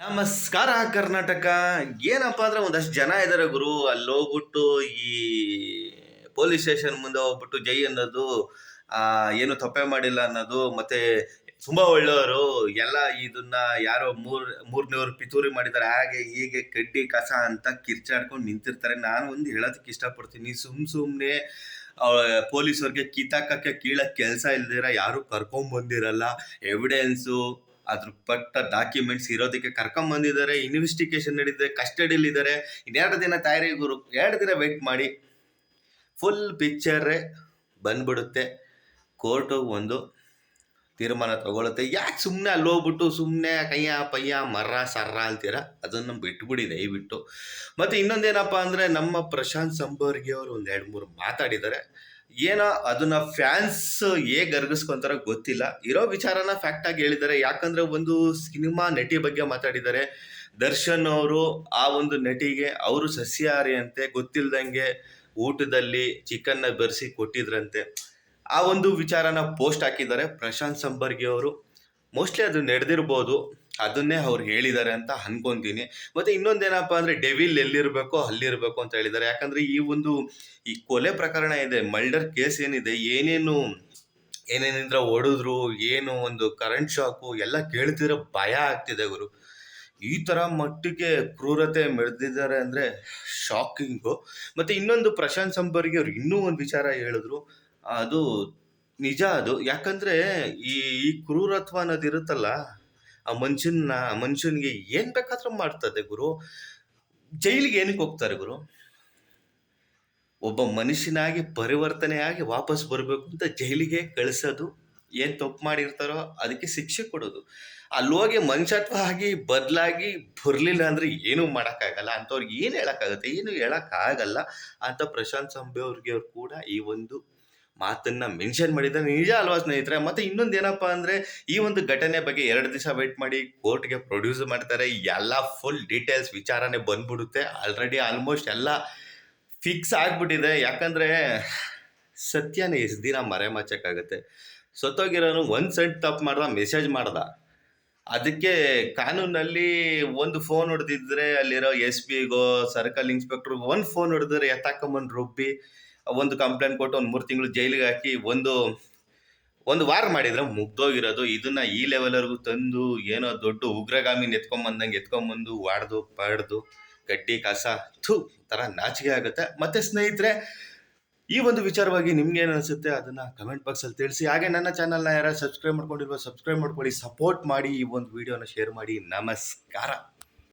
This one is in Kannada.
ನಮಸ್ಕಾರ ಕರ್ನಾಟಕ. ಏನಪ್ಪ ಅಂದ್ರೆ ಒಂದಷ್ಟು ಜನ ಇದ್ದಾರೆ ಗುರು. ಅಲ್ಲಿ ಹೋಗ್ಬಿಟ್ಟು ಈ ಪೊಲೀಸ್ ಸ್ಟೇಷನ್ ಮುಂದೆ ಹೋಗ್ಬಿಟ್ಟು ಜೈ ಅನ್ನೋದು ಏನು ತಪ್ಪೇ ಮಾಡಿಲ್ಲ ಅನ್ನೋದು, ಮತ್ತೆ ತುಂಬಾ ಒಳ್ಳೆಯವರು. ಎಲ್ಲ ಇದನ್ನ ಯಾರೋ ಮೂರ್, ಮೂರನೇವ್ರು ಪಿತೂರಿ ಮಾಡಿದ್ದಾರೆ. ಹಾಗೆ ಹೀಗೆ ಕಡ್ಡಿ ಕಸ ಅಂತ ಕಿರ್ಚಾಡ್ಕೊಂಡು ನಿಂತಿರ್ತಾರೆ. ನಾನು ಒಂದು ಹೇಳೋದಕ್ಕೆ ಇಷ್ಟಪಡ್ತೀನಿ. ಸುಮ್ ಸುಮ್ನೆ ಪೊಲೀಸವ್ರಿಗೆ ಕಿತಾಕಕ್ಕೆ ಕೀಳಕ್ ಕೆಲಸ ಇಲ್ದಿರ ಯಾರು ಕರ್ಕೊಂಡ್ ಬಂದಿರಲ್ಲ ಎವಿಡೆನ್ಸು ಅದ್ರ ಪಟ್ಟ ಡಾಕ್ಯುಮೆಂಟ್ಸ್ ಇರೋದಕ್ಕೆ ಕರ್ಕೊಂಡ್ ಬಂದಿದ್ದಾರೆ ಇನ್ವೆಸ್ಟಿಗೇಷನ್ ನಡೀತಿದೆ ಕಸ್ಟಡಿಲಿ ಇದ್ದಾರೆ. ಇನ್ನೆರಡು ದಿನ ತಯಾರಿ ಗುರು, ಎರಡು ದಿನ ವೆಯ್ಟ್ ಮಾಡಿ ಫುಲ್ ಪಿಕ್ಚರೇ ಬಂದ್ಬಿಡುತ್ತೆ. ಕೋರ್ಟು ಒಂದು ತೀರ್ಮಾನ ತಗೊಳುತ್ತೆ. ಯಾಕೆ ಸುಮ್ಮನೆ ಅಲ್ಲಿ ಹೋಗ್ಬಿಟ್ಟು ಸುಮ್ಮನೆ ಕೈಯ ಪಯ್ಯ ಮರ ಸರ್ರ ಅಂತೀರ? ಅದನ್ನು ಬಿಟ್ಬಿಡಿ ದಯವಿಟ್ಟು ಮತ್ತು ಇನ್ನೊಂದೇನಪ್ಪ ಅಂದರೆ ನಮ್ಮ ಪ್ರಶಾಂತ್ ಸಂಬರ್ಗಿ ಅವರು ಒಂದು ಎರಡು ಮೂರು ಮಾತಾಡಿದ್ದಾರೆ. ಏನೋ ಅದನ್ನ ಫ್ಯಾನ್ಸ್ ಹೇಗೆ ಅರ್ಗಿಸ್ಕೊಂತಾರ ಗೊತ್ತಿಲ್ಲ. ಇರೋ ವಿಚಾರನ ಫ್ಯಾಕ್ಟ್ ಆಗಿ ಹೇಳಿದ್ದಾರೆ ಯಾಕಂದ್ರೆ ಒಂದು ಸಿನಿಮಾ ನಟಿ ಬಗ್ಗೆ ಮಾತಾಡಿದ್ದಾರೆ ದರ್ಶನ್ ಅವರು ಆ ಒಂದು ನಟಿಗೆ ಅವರು ಸಸ್ಯಾಹಾರಿ ಅಂತೆ, ಗೊತ್ತಿಲ್ದಂಗೆ ಊಟದಲ್ಲಿ ಚಿಕನ್ನ ಬೆರೆಸಿ ಕೊಟ್ಟಿದ್ರಂತೆ. ಆ ಒಂದು ವಿಚಾರನ ಪೋಸ್ಟ್ ಹಾಕಿದ್ದಾರೆ ಪ್ರಶಾಂತ್ ಸಂಬರ್ಗಿ ಅವರು. ಮೋಸ್ಟ್ಲಿ ಅದು ನಡೆದಿರ್ಬೋದು. ಅದನ್ನೇ ಅವ್ರು ಹೇಳಿದ್ದಾರೆ ಅಂತ ಅನ್ಕೊಂತೀನಿ. ಮತ್ತೆ ಇನ್ನೊಂದೇನಪ್ಪ ಅಂದ್ರೆ ಡೆವಿಲ್ ಎಲ್ಲಿರ್ಬೇಕೋ ಅಲ್ಲಿರ್ಬೇಕು ಅಂತ ಹೇಳಿದ್ದಾರೆ. ಯಾಕಂದ್ರೆ ಈ ಒಂದು ಈ ಕೊಲೆ ಪ್ರಕರಣ ಇದೆ ಮಲ್ಡರ್ ಕೇಸ್ ಏನಿದೆ, ಏನೇನು, ಏನೇನಿದ್ರ ಹೊಡೆದ್ರು, ಏನು ಒಂದು ಕರೆಂಟ್ ಶಾಕು ಎಲ್ಲ ಕೇಳ್ತಿದ್ರೆ ಭಯ ಆಗ್ತಿದೆ ಗುರು. ಈ ತರ ಮಟ್ಟಿಗೆ ಕ್ರೂರತೆ ಮೆರೆದಿದ್ದಾರೆ ಅಂದ್ರೆ ಶಾಕಿಂಗು ಮತ್ತೆ ಇನ್ನೊಂದು ಪ್ರಶಾಂತ್ ಸಂಬರ್ಗಿ ಅವ್ರು ಇನ್ನೂ ಒಂದು ವಿಚಾರ ಹೇಳಿದ್ರು. ಅದು ನಿಜ ಅದು. ಯಾಕಂದ್ರೆ ಈ ಈ ಕ್ರೂರತ್ವ ಅನ್ನೋದು ಇರುತ್ತಲ್ಲ ಆ ಮನುಷ್ಯನ ಮನುಷ್ಯನಿಗೆ ಏನ್ ಬೇಕಾದ್ರೂ ಮಾಡ್ತದೆ ಗುರು. ಜೈಲಿಗೆ ಏನಕ್ಕೆ ಹೋಗ್ತಾರೆ ಗುರು? ಒಬ್ಬ ಮನುಷ್ಯನಾಗಿ ಪರಿವರ್ತನೆ ಆಗಿ ವಾಪಸ್ ಬರಬೇಕು ಅಂತ ಜೈಲಿಗೆ ಕಳಿಸೋದು ಏನ್ ತಪ್ಪು ಮಾಡಿರ್ತಾರೋ ಅದಕ್ಕೆ ಶಿಕ್ಷೆ ಕೊಡೋದು. ಅಲ್ಲಿ ಹೋಗಿ ಮನುಷ್ಯತ್ವ ಆಗಿ ಬದಲಾಗಿ ಬರಲಿಲ್ಲ ಅಂದ್ರೆ ಏನೂ ಮಾಡೋಕ್ಕಾಗಲ್ಲ. ಅಂಥವ್ರಿಗೆ ಏನು ಹೇಳಕ್ಕಾಗತ್ತೆ? ಏನು ಹೇಳಕ್ಕಾಗಲ್ಲ ಅಂತ ಪ್ರಶಾಂತ್ ಸಂಬೆ ಅವ್ರಿಗೆ ಅವ್ರು ಕೂಡ ಈ ಒಂದು ಮಾತನ್ನ ಮೆನ್ಷನ್ ಮಾಡಿದ್ದಾರೆ ನಿಜ ಅಲ್ವಾ ಸ್ನೇಹಿತರೆ? ಮತ್ತೆ ಇನ್ನೊಂದು ಏನಪ್ಪಾ ಅಂದ್ರೆ, ಈ ಒಂದು ಘಟನೆ ಬಗ್ಗೆ ಎರಡು ದಿವಸ ವೇಟ್ ಮಾಡಿ, ಕೋರ್ಟ್ಗೆ ಪ್ರೊಡ್ಯೂಸ್ ಮಾಡ್ತಾರೆ, ಎಲ್ಲ ಫುಲ್ ಡೀಟೇಲ್ಸ್ ವಿಚಾರನೆ ಬಂದ್ಬಿಡುತ್ತೆ. ಆಲ್ರೆಡಿ ಆಲ್ಮೋಸ್ಟ್ ಎಲ್ಲ ಫಿಕ್ಸ್ ಆಗ್ಬಿಟ್ಟಿದೆ. ಯಾಕಂದ್ರೆ, ಸತ್ಯನ ಎಷ್ಟು ದಿನ ಮರೆಮಾಚಕ್ಕಾಗತ್ತೆ ಸತ್ತೋಗಿರೋನು ಒಂದು ಸೆಂಟ್ ತಪ್ಪು ಮಾಡ್ದ ಮೆಸೇಜ್ ಮಾಡ್ದ. ಅದಕ್ಕೆ ಕಾನೂನಲ್ಲಿ ಒಂದು ಫೋನ್ ಹೊಡೆದಿದ್ರೆ, ಅಲ್ಲಿರೋ ಎಸ್ ಪಿಗೋ ಸರ್ಕಲ್ ಇನ್ಸ್ಪೆಕ್ಟರ್ಗೋ ಒಂದು ಫೋನ್ ಹೊಡೆದ್ರೆ ಎತ್ತಾಕೊಂಬಂದು ರುಬ್ಬಿ ಒಂದು ಕಂಪ್ಲೇಂಟ್ ಕೊಟ್ಟು ಒಂದು ಮೂರು ತಿಂಗಳು ಜೈಲಿಗೆ ಹಾಕಿ ಒಂದು ಒಂದು ವಾರ ಮಾಡಿದ್ರೆ ಮುಗ್ದೋಗಿರೋದು. ಇದನ್ನ ಈ ಲೆವೆಲ್ವರೆಗೂ ತಂದು ಏನೋ ದೊಡ್ಡ ಉಗ್ರಗಾಮಿನ ಎತ್ಕೊಂಬಂದಂಗೆ ಎತ್ಕೊಂಬಂದು ವಾಡ್ದು, ಪಡೆದು, ಗಡ್ಡಿ, ಕಸ, ಥೂ ಥರ ನಾಚಿಕೆ ಆಗುತ್ತೆ. ಮತ್ತೆ ಸ್ನೇಹಿತರೆ, ಈ ಒಂದು ವಿಚಾರವಾಗಿ ನಿಮ್ಗೆ ಏನು ಅನಿಸುತ್ತೆ ಅದನ್ನ ಕಮೆಂಟ್ ಬಾಕ್ಸಲ್ಲಿ ತಿಳಿಸಿ. ಹಾಗೆ ನನ್ನ ಚಾನಲ್ನ ಯಾರು ಸಬ್ಸ್ಕ್ರೈಬ್ ಮಾಡ್ಕೊಂಡಿರುವ ಸಬ್ಸ್ಕ್ರೈಬ್ ಮಾಡ್ಕೊಳ್ಳಿ ಸಪೋರ್ಟ್ ಮಾಡಿ ಈ ಒಂದು ವಿಡಿಯೋನ ಶೇರ್ ಮಾಡಿ. ನಮಸ್ಕಾರ.